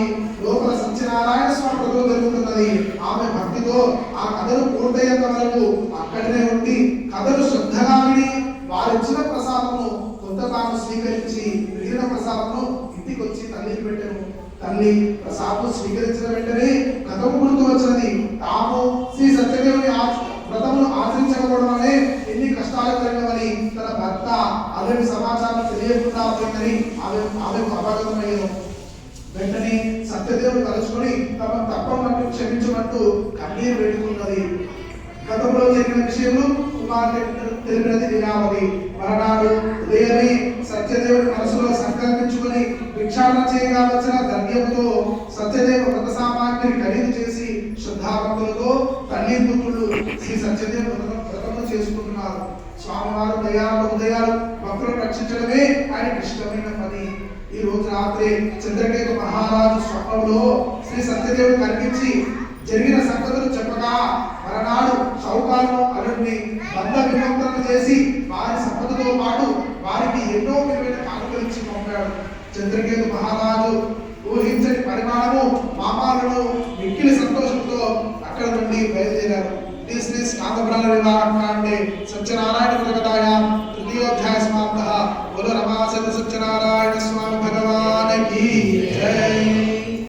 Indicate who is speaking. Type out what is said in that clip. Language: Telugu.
Speaker 1: స్వామి లోపల సత్యనారాయణ స్వామి కథలో జరుగుతున్నది. ఆమె భక్తితో ఆ కథలు పూర్తయ్యేంత వరకు అక్కడనే ఉండి కథలు శ్రద్ధగా విని వారిచ్చిన ప్రసాదము కొంత తాను స్వీకరించి మిగిలిన ప్రసాదము ఇంటికి వచ్చి తల్లికి పెట్టాను. తల్లి ప్రసాదం స్వీకరించిన వెంటనే కథము గుర్తు వచ్చినది. తాము శ్రీ సత్యదేవుని ఆ- వ్రతమును ఆచరించకపోవడం అనే ఎన్ని కష్టాలు కలిగినవని తన భర్త అదే సమాచారం తెలియకుండా పోయిందని ఆమె ఆమెకు అపగతమయ్యాను వెంటనే సత్యదేవుడు తలుచుకొని తమ తప్పమంటూ క్షమించమంటూ కన్నీరు పెట్టుకున్నది. గతంలో జరిగిన విషయము కుమార్తె తెలిపినది వినామది మరణాడు ఉదయమే సత్యదేవుడి మనసులో సంకల్పించుకుని భిక్షాటన చేయగా వచ్చిన ద్రవ్యముతో సత్యదేవ వ్రత సామాగ్రిని ఖరీదు చేసి శ్రద్ధాభక్తులతో తల్లి పుత్రులు శ్రీ సత్యదేవ వ్రత చేసుకుంటున్నారు. స్వామివారు దయాలు ఉదయాలు భక్తులను రక్షించడమే ఆయనకి ఇష్టమైన పని. ఈ రోజు రాత్రి చంద్రకేతు మహారాజు స్వప్నంలో శ్రీ సత్యదేవుడు కనిపించి జరిగిన సంగతులు చెప్పగా మరనాడు చౌకాలను అరుణ్ణి బంధ విముక్తలను చేసి వారి సంపదతో పాటు వారికి ఎన్నో విలువైన కానుకలు ఇచ్చి పంపాడు. చంద్రకేతు మహారాజు శాతబ్రహ్మ వివాహం కాండే సత్యనారాయణ కృతకథాయా తృతీయోధ్యాయ సమాప్త